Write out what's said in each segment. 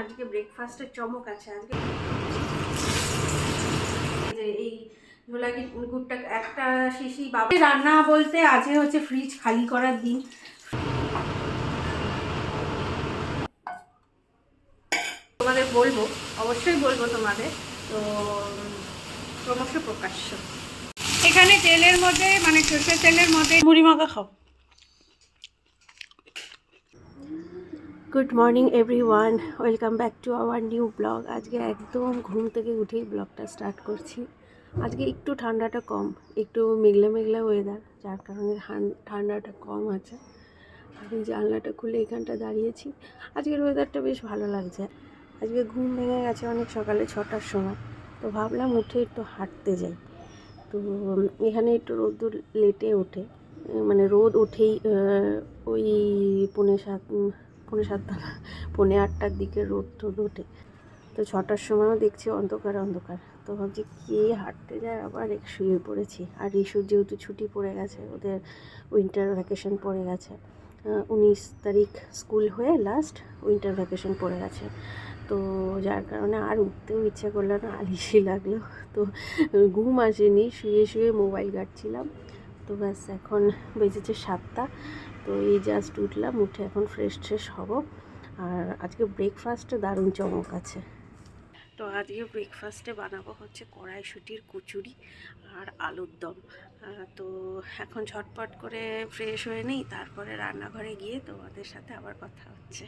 আজকে ব্রেকফাস্টের চমক আছে, আজকে যে এই ঝোলাগি গুড়টা একটা শিশি বাবা। রান্না বলতে আজকে হচ্ছে ফ্রিজ খালি করার দিন। তোমাদের বলব, অবশ্যই বলব তোমাদের। তো, ক্রমশ প্রকাশ্য। এখানে তেলের মধ্যে মানে সর্ষের তেলের মধ্যে মুড়ি মাখা খাও। Good morning everyone welcome back to our new blog আজকে একদম ঘুম থেকে উঠেই ব্লগটা স্টার্ট করছি। আজকে একটু ঠান্ডাটা কম একটু মেঘলা মেঘলা ওয়েদার যার কারণে ঠান্ডাটা কম আছে। এই জানলাটা খুলে এখানটা দাঁড়িয়েছি। আজকের ওয়েদারটা বেশ ভালো লাগছে। আজকে ঘুম ভেঙে গেছে অনেক সকালে ছটার সময়। তো ভাবলাম উঠে একটু হাঁটতে যাই। তো এখানে একটু রোদ্দুর লেটে ওঠে। মানে রোদ আহ, ওই পৌনে সাত পৌনে সাতটা না, পৌনে আটটার দিকে রোদ টোদ ওঠে তো ছটার সময়ও দেখছি অন্ধকার অন্ধকার। তো ভাবছি কে হাঁটতে যায়? আবার এক শুয়ে পড়েছি। আর রিশুর যেহেতু ছুটি পড়ে গেছে ওদের উইন্টার ভ্যাকেশন পড়ে গেছে। উনিশ তারিখ স্কুল হয়ে লাস্ট উইন্টার ভ্যাকেশন পড়ে গেছে। তো যার কারণে আর উঠতেও ইচ্ছে করল না আলিশি লাগল। তো ঘুম আসেনি শুয়ে শুয়ে মোবাইল ঘাটছিলাম। তো ব্যাস এখন বেজেছে সাতটা। তো এই জাস্ট উঠলাম, উঠে এখন ফ্রেশ ট্রেশ হব। আর আজকে ব্রেকফাস্টে দারুণ চমক আছে। তো আজকে ব্রেকফাস্টে বানাবো হচ্ছে কড়াইশুটির কচুরি আর আলুর দম। তো এখন ঝটপট করে ফ্রেশ হয়ে নিই, তারপরে রান্নাঘরে গিয়ে তোমাদের সাথে আবার কথা হচ্ছে।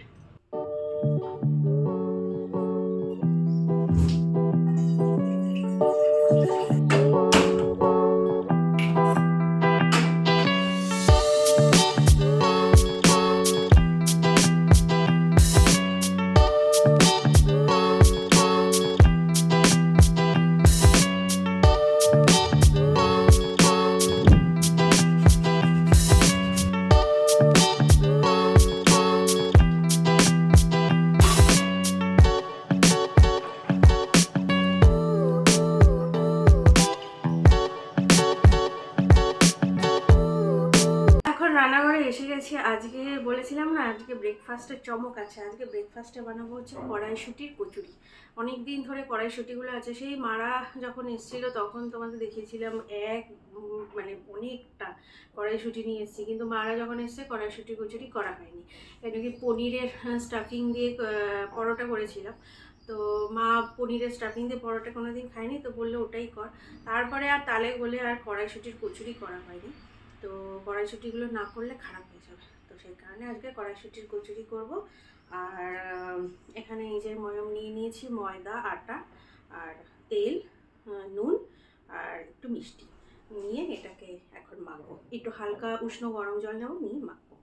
রান্নাঘরে আজকে বলেছিলাম না আজকে ব্রেকফাস্টের চমক আছে। আজকে ব্রেকফাস্টে বানাবো হচ্ছে কড়াইশুটির কচুরি। অনেক দিন ধরে কড়াইশুটিগুলো আছে। সেই মারা যখন এসেছিল তখন তোমাদের দেখিয়েছিলাম এক মানে অনেকটা কড়াইশুটি নিয়ে এসেছি। কিন্তু মারা যখন এসছে কড়াইশুটি কচুরি করা হয়নি। কেন কি পনিরের স্টাফিং দিয়ে পরোটা করেছিলাম। তো মা পনিরের স্টাফিং দিয়ে পরোটা কোনোদিন খায়নি তো বলল ওটাই কর। তারপরে আর তালে বলে আর কড়াইশুটির কচুরি করা হয়নি। তো কড়াইশুটিগুলো না করলে খারাপ হয়ে যাবে। তো সেই কারণে আজকে কড়াইশুটির কচুরি করব। আর এখানে এই যে ময়ম নিয়ে নিয়েছি, ময়দা, আটা আর তেল নুন আর একটু মিষ্টি। নিয়ে এটাকে এখন মাখবো। একটু হালকা উষ্ণ গরম জল নেব, নিয়ে মাখবো।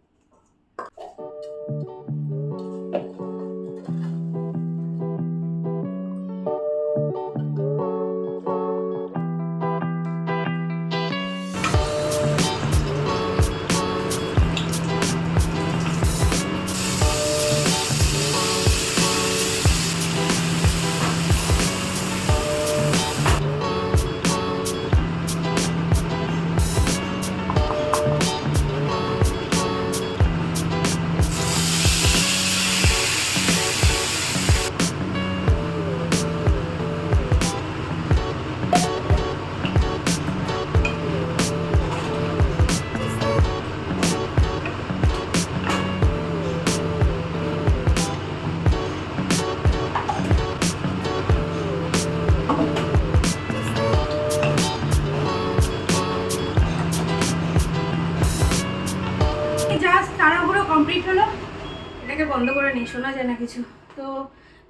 শোনা যায় না কিছু। তো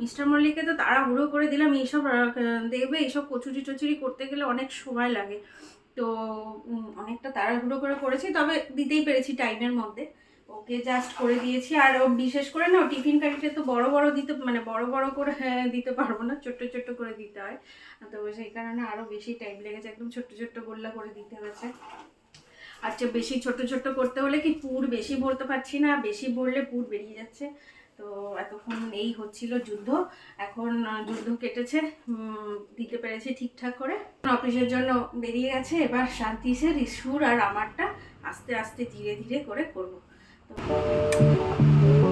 মিস্টার মল্লিককে তো তাড়াহুড়ো করে দিলাম এইসব দেখবে এইসব কচুরি টচুরি করতে গেলে অনেক সময় লাগে। তো অনেকটা তাড়াহুড়ো করে করেছি তবে দিতেই পেরেছি টাইমের মধ্যে। ওকে জাস্ট করে দিয়েছি আর ও বিশেষ করে না টিফিন কারিতে তো বড় বড় দিতে মানে বড় বড় করে হ্যাঁ, দিতে পারব না ছোট্ট ছোট্ট করে দিতে হয়। তো সেই কারণে আরও বেশি টাইম লেগেছে একদম ছোট্ট ছোট্ট গোল্লা করে দিতে হয়েছে। আচ্ছা বেশি ছোট ছোট করতে হলে কি পুর বেশি ভরতে পারছি না? বেশি ভরলে পুর বেরিয়ে যাচ্ছে। তো এতক্ষণ এই হচ্ছিল যুদ্ধ। এখন যুদ্ধ কেটেছে দিতে পেরেছে ঠিকঠাক করে। অফিসের জন্য বেরিয়ে গেছে, এবার শান্তি সে রিসুর আর আমারটা আস্তে আস্তে ধীরে ধীরে করে করব। তো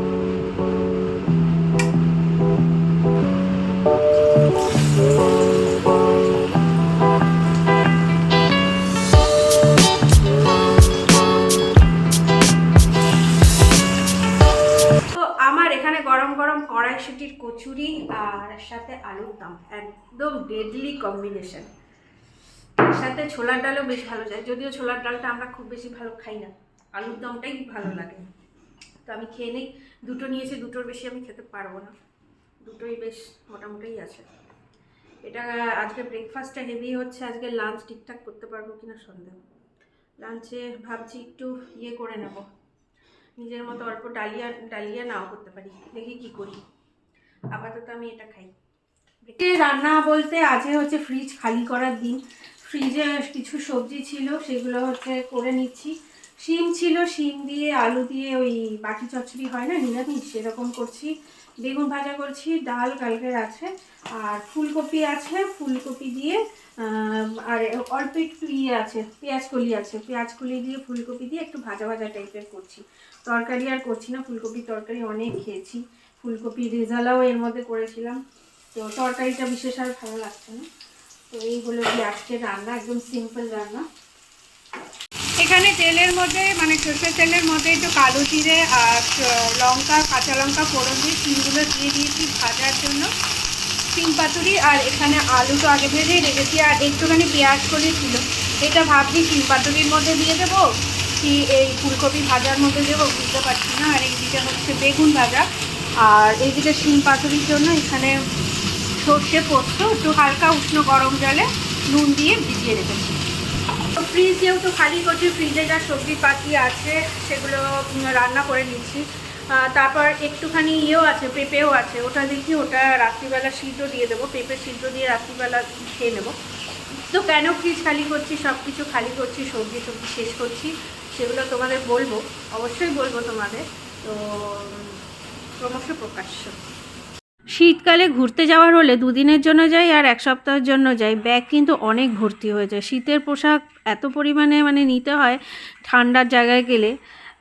কম্বিনেশন সাথে ছোলার ডালও বেশ ভালো যায়। যদিও ছোলার ডালটা আমরা খুব বেশি ভালো খাই না। আলুর দমটাই ভালো লাগে। তো আমি খেয়ে নিই। দুটো নিয়েছি দুটোর বেশি আমি খেতে পারব না। দুটোই বেশ মোটামুটিই আছে। এটা আজকে ব্রেকফাস্টটা হেভি হচ্ছে। আজকে লাঞ্চ ঠিকঠাক করতে পারব কিনা সন্দেহ। লাঞ্চে ভাবছি একটু ইয়ে করে নেব। নিজের মতো অল্প ডালিয়া ডালিয়া নাও করতে পারি। দেখি কি করি। আপাতত আমি এটা খাই। রান্না বলতে আজকে হচ্ছে ফ্রিজ খালি করার দিন। ফ্রিজে কিছু সবজি ছিল, সেগুলো হচ্ছে করে নিচ্ছি। শিম ছিল, শিম দিয়ে আলু দিয়ে ওই বাটি চচ্চড়ি হয় না, নিরামিষ, সেরকম করছি। বেগুন ভাজা করছি, ডাল কালকের আছে আর ফুলকপি আছে, ফুলকপি দিয়ে আর অল্প একটু ইয়ে আছে, পেঁয়াজ কলি আছে। পেঁয়াজ কলি দিয়ে, ফুলকপি দিয়ে একটু ভাজা ভাজা টাইপের করছি। তরকারি আর করছি না, ফুলকপির তরকারি অনেক খেয়েছি। ফুলকপি রেজালাও এর মধ্যে করেছিলাম। তো তরকারিটা বিশেষ আর ভালো লাগছে না। তো এই হলো কি আজকে রান্না, একদম সিম্পল রান্না। এখানে তেলের মধ্যে মানে সর্ষের তেলের মধ্যে একটু কালো জিরে আর লঙ্কা, কাঁচা লঙ্কা ফোড়ন দিয়ে শিমগুলো দিয়ে দিয়েছি ভাজার জন্য। শিম পাতুরি আর এখানে আলু তো আগে ভেজেই রেখেছি, আর একটুখানি পেঁয়াজ করে ছিল। এটা ভাবছি শিম পাতুরির মধ্যে দিয়ে দেবো কি এই ফুলকপি ভাজার মধ্যে দেবো বুঝতে পারছি না। আর এইদিকে হচ্ছে বেগুন ভাজা। আর এইদিকে শিম পাতুরির জন্য এখানে সর্ষে পোস্ত, একটু হালকা উষ্ণ গরম জলে নুন দিয়ে ভিজিয়ে রেখেছি। ফ্রিজ যেহেতু খালি করছি ফ্রিজে যা সবজি পাতি আছে, সেগুলো রান্না করে নিচ্ছি। তারপর একটুখানি ইয়েও আছে, পেঁপেও আছে। ওটা দেখি, ওটা রাত্রিবেলা সিদ্ধ দিয়ে দেবো। পেঁপে সিদ্ধ দিয়ে রাত্রিবেলা খেয়ে নেব। তো কেন ফ্রিজ খালি করছি? সব কিছু খালি করছি, সবজি সবজি শেষ করছি। সেগুলো তোমাদের বলব, অবশ্যই বলব তোমাদের। তো ক্রমশ প্রকাশ্য। শীতকালে ঘুরতে যাওয়ার হলে দুদিনের জন্য যাই আর এক সপ্তাহের জন্য যাই। ব্যাগ কিন্তু অনেক ভর্তি হয়ে যায়। শীতের পোশাক এত পরিমাণে মানে নিতে হয় ঠান্ডার জায়গায় গেলে।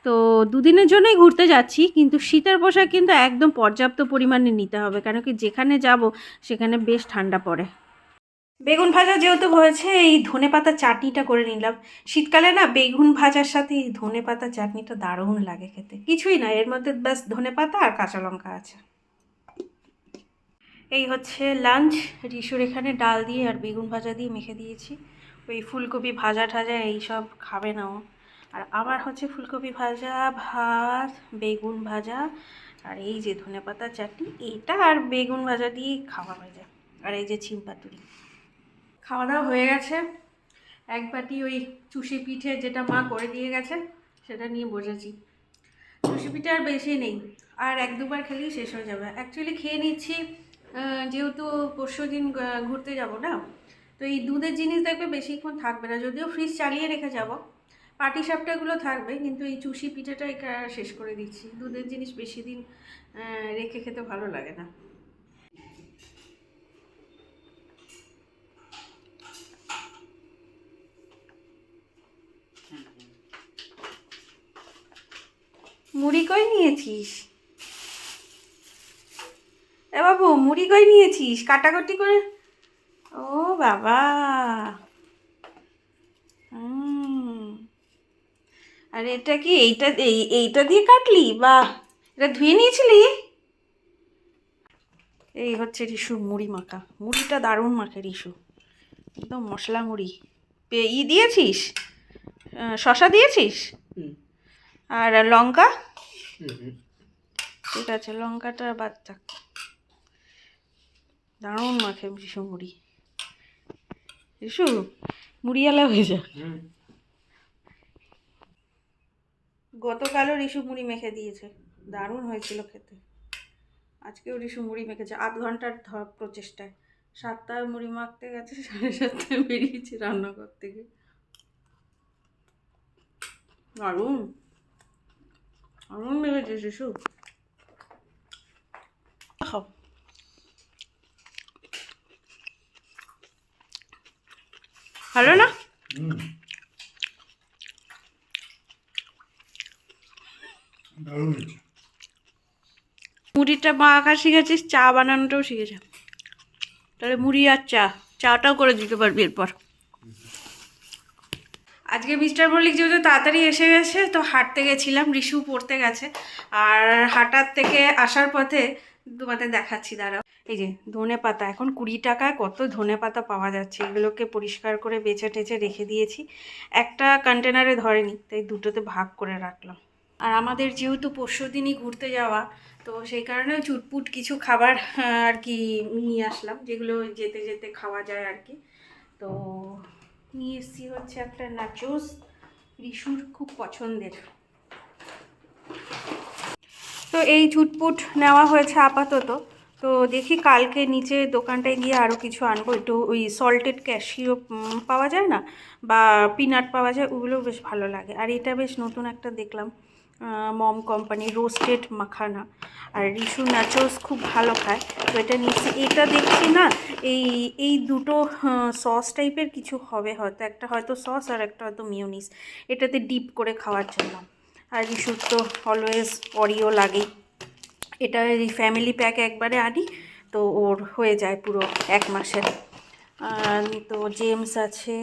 তো দুদিনের জন্যই ঘুরতে যাচ্ছি, কিন্তু শীতের পোশাক কিন্তু একদম পর্যাপ্ত পরিমাণে নিতে হবে, কেন কি যেখানে যাব সেখানে বেশ ঠান্ডা পড়ে। বেগুন ভাজা যেহেতু হয়েছে, এই ধনে পাতা চাটনিটা করে নিলাম। শীতকালে না বেগুন ভাজার সাথে এই ধনে পাতা চাটনিটা দারুণ লাগে খেতে। কিছুই না, এর মধ্যে ব্যাস ধনে পাতা আর কাঁচা লঙ্কা আছে। এই হচ্ছে লাঞ্চ রিসুর এখানে ডাল দিয়ে আর বেগুন ভাজা দিয়ে মেখে দিয়েছি। ওই ফুলকপি ভাজা ঠাজা এইসব খাবে না ও। আর আমার হচ্ছে ফুলকপি ভাজা, ভাত, বেগুন ভাজা আর এই যে ধনেপাতা চাটনি, এটা আর বেগুন ভাজা দিয়ে খাওয়া হয়ে যায়। আর এই যে ছিম পাতুরি। খাওয়া দাওয়া হয়ে গেছে। এক বাটি ওই চুষি পিঠে যেটা মা করে দিয়ে গেছে, সেটা নিয়ে বসেছি। চুষি পিঠে আর বেশি নেই। আর এক দুবার খেলেই শেষ হয়ে যাবে। অ্যাকচুয়ালি খেয়ে নিচ্ছি যেহেতু পরশু দিন ঘুরতে যাব না, তো এই দুধের জিনিস দেখবে বেশিক্ষণ থাকবে না। যদিও ফ্রিজ চালিয়ে রেখে যাব, পাটি সাপটাগুলো থাকবে, কিন্তু এই চুষি পিঠেটা শেষ করে দিচ্ছি। দুধের জিনিস বেশি দিন রেখে খেতে ভালো লাগে না। মুড়ি কই নিয়েছিস? এ বাবু মুড়ি কই নিয়েছিস? কাটাকাটি করে ও বাবা। আর এটা কি এইটা এই এইটা দিয়ে কাটলি? বা এটা ধুয়ে নিয়েছিলি? এই হচ্ছে রিসু মুড়ি মাখা। মুড়িটা দারুণ মাখে রিসু। একদম মশলা মুড়ি। ই দিয়েছিস? শশা দিয়েছিস? আর লঙ্কা? ঠিক আছে লঙ্কাটা বাদ থাক। দারুণ মাখে রিসু মুড়ি। রিসু মুড়িওয়ালা হয়ে যা গতকালও রিসু মুড়ি মেখে দিয়েছে। দারুণ হয়েছিল খেতে। আজকেও রিসু মুড়ি মেখেছে আধ ঘণ্টার ধ- প্রচেষ্টায়। সাতটায় মুড়ি মাখতে গেছে সাড়ে সাতটায় বেরিয়েছে রান্নাঘর থেকে দারুণ। দারুণ মেখেছে শিশু খাও ভালো না? দারুণ মা আঁকা শিখেছিস চা বানানোটাও শিখেছে। তাহলে মুড়ি আর চা, চাটাও করে দিতে পারবি এরপর। আজকে মিস্টার মল্লিক যেহেতু তাড়াতাড়ি এসে গেছে, তো হাঁটতে গেছিলাম, রিসু পড়তে গেছে। আর হাঁটার থেকে আসার পথে তোমাদের দেখাচ্ছি, দাঁড়াও। এই যে, ধনে পাতা, এখন কুড়ি টাকায় কত ধনে পাতা পাওয়া যাচ্ছে? এগুলোকে পরিষ্কার করে বেছে টেচে রেখে দিয়েছি। একটা কন্টেনারে ধরেনি, তাই দুটোতে ভাগ করে রাখলাম। আর আমাদের যেহেতু পরশু দিনই ঘুরতে যাওয়া, তো সেই কারণে চুটপুট কিছু খাবার আর কি নিয়ে আসলাম, যেগুলো যেতে যেতে খাওয়া যায় আর কি। তো নিয়ে এসেছি হচ্ছে একটা নাচোস রিশুর খুব পছন্দের। এই চুটপুট নেওয়া হয়েছে আপাতত। তো দেখি কালকে নিচে দোকানটায় গিয়ে আরও কিছু আনব। একটু ওই সল্টেড ক্যাশিও পাওয়া যায় না? বা পিনাট পাওয়া যায়, ওগুলো বেশ ভালো লাগে। আর এটা বেশ নতুন একটা দেখলাম মম কোম্পানি রোস্টেড মাখানা আর রিসু ন্যাচোস খুব ভালো খায়। তো এটা নিচ্ছি। এটা দেখছি না, এই এই দুটো সস টাইপের কিছু হবে হয়তো। একটা হয়তো সস আর একটা হয়তো মিউনিস এটাতে ডিপ করে খাওয়ার জন্য। আর রিশুর তো অলওয়েজ অরিও লাগেই। এটা এই ফ্যামিলি প্যাক একবারে আনি, তো ওর হয়ে যায় পুরো এক মাসের। তো জেমস আছে,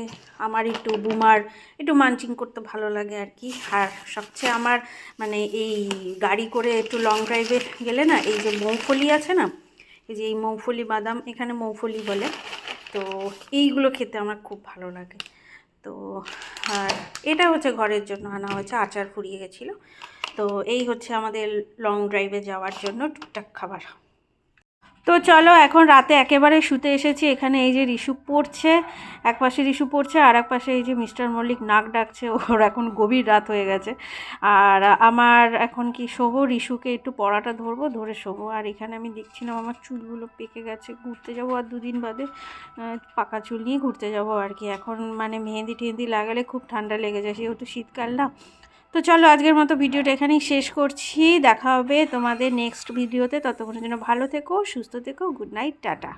আমার একটু বুমার একটু মানচিং করতে ভালো লাগে আর কি। আর সবচেয়ে আমার মানে এই গাড়ি করে একটু লং ড্রাইভে গেলে না, এই যে মৌফলি আছে না, এই যে এই মৌফলি বাদাম, এখানে মৌফলি বলে। তো এইগুলো খেতে আমার খুব ভালো লাগে। তো, আর এটা হচ্ছে ঘরের জন্য আনা হয়েছে, আচার ফুরিয়ে গেছিল। তো এই হচ্ছে আমাদের লং ড্রাইভে যাওয়ার জন্য টুকটাক খাবার। তো চলো, এখন রাতে একেবারে শুতে এসেছি। এখানে এই যে রিশু পড়ছে, এক পাশে রিশু পড়ছে, আর এক পাশে এই যে মিস্টার মল্লিক নাক ডাকছে, ওর এখন গভীর রাত হয়ে গেছে। আর আমার এখন কি শোবো? রিশুকে একটু পড়াটা ধরবো, ধরে শোবো। আর এখানে আমি দেখছিলাম আমার চুলগুলো পেকে গেছে, ঘুরতে যাব আর দুদিন বাদে পাকা চুল নিয়ে ঘুরতে যাব আর কি। এখন মানে মেহেন্দি টেহেন্দি লাগালে খুব ঠান্ডা লেগে যায়, সেহেতু শীতকাল না। তো চলো আজকের মতো ভিডিওটা এখানেই শেষ করছি। দেখা হবে তোমাদের নেক্সট ভিডিওতে ততক্ষণের জন্য ভালো থেকো, সুস্থ থেকো গুড নাইট টাটা।